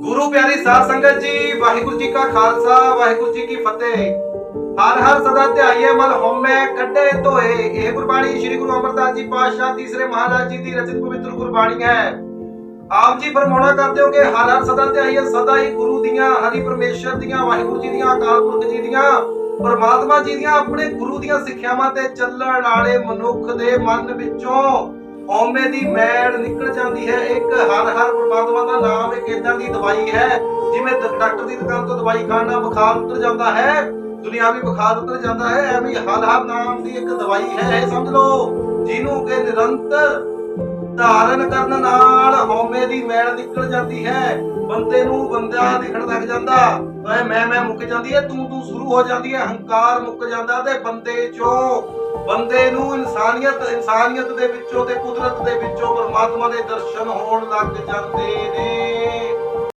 ਗੁਰੂ ਪਿਆਰੀ ਸਾਧ ਸੰਗਤ ਜੀ, ਵਾਹਿਗੁਰੂ ਜੀ ਕਾ ਖਾਲਸਾ, ਵਾਹਿਗੁਰੂ ਜੀ ਕੀ ਫਤਿਹ। ਹਰ ਹਰ ਸਦਾ ਧਿਆਈਏ ਮਲ ਹਉਮੈ ਕੱਢੇ ਧੋਏ। ਇਹ ਗੁਰਬਾਣੀ ਸ੍ਰੀ ਗੁਰੂ ਅਮਰਦਾਸ ਜੀ ਪਾਤਸ਼ਾਹ ਤੀਸਰੇ ਮਹਾਰਾਜ ਜੀ ਦੀ ਰਚਿਤ ਪਵਿੱਤਰ ਗੁਰਬਾਣੀ ਹੈ। ਆਪ ਜੀ ਫਰਮਾਉਣਾ ਕਰਦੇ ਹੋ ਕਿ ਹਰ ਹਰ ਸਦਾ ਧਿਆਈਏ ਸਦਾ ਹੀ ਗੁਰੂ ਦੀਆਂ, ਹਰੀ ਪਰਮੇਸ਼ਰ ਦੀਆਂ, ਵਾਹਿਗੁਰੂ ਜੀ ਦੀਆਂ, ਅਕਾਲ ਪੁਰਖ ਜੀ ਦੀਆਂ, ਪਰਮਾਤਮਾ ਜੀ ਦੀਆਂ, ਆਪਣੇ ਗੁਰੂ ਦੀਆਂ ਸਿੱਖਿਆਵਾਂ ਤੇ ਚੱਲਣ ਵਾਲੇ ਮਨੁੱਖ ਦੇ ਮਨ ਵਿੱਚੋਂ ਹਉਮੈ ਦੀ ਮੈਲ ਨਿਕਲ ਜਾਂਦੀ ਹੈ। ਇੱਕ ਹਰ ਹਰ ਪਰਮਾਤਮਾ ਦਾ ਨਾਮ ਇੱਕ ਇਦਾਂ ਦੀ ਦਵਾਈ ਹੈ, ਜਿਵੇਂ ਡਾਕਟਰ ਦੀ ਦੁਕਾਨ ਤੋਂ ਦਵਾਈ ਖਾਣ ਨਾਲ ਬੁਖਾਰ ਉਤਰ ਜਾਂਦਾ ਹੈ ਦੁਨਿਆਵੀ ਬੁਖਾਰ ਉਤਰ ਜਾਂਦਾ ਹੈ, ਐਵੇਂ ਹਰ ਹਰ ਨਾਮ ਦੀ ਇੱਕ ਦਵਾਈ ਹੈ, ਇਹ ਸਮਝ ਲਓ, ਜਿਹਨੂੰ ਕਿ ਨਿਰੰਤਰ ਧਾਰਨ ਕਰਨ ਨਾਲ ਹਉਮੈ ਦੀ ਮੈਲ ਨਿਕਲ ਜਾਂਦੀ ਹੈ। ਬੰਦੇ ਨੂੰ ਬੰਦਾ ਦਿਖਣ ਲੱਗ ਜਾਂਦਾ। ਓਏ ਮੈਂ ਮੈਂ ਮੁੱਕ ਜਾਂਦੀ ਹੈ, ਤੂੰ ਤੂੰ ਸ਼ੁਰੂ ਹੋ ਜਾਂਦੀ ਹੈ, ਹੰਕਾਰ ਮੁੱਕ ਜਾਂਦਾ ਤੇ ਬੰਦੇ ਚੋਂ। ਬੰਦੇ ਨੂੰ ਇਨਸਾਨੀਅਤ ਇਨਸਾਨੀਅਤ ਦੇ ਵਿੱਚੋਂ ਤੇ ਕੁਦਰਤ ਦੇ ਵਿੱਚੋਂ ਪਰਮਾਤਮਾ ਦੇ ਦਰਸ਼ਨ ਹੋਣ ਲੱਗ ਜਾਂਦੇ ਨੇ।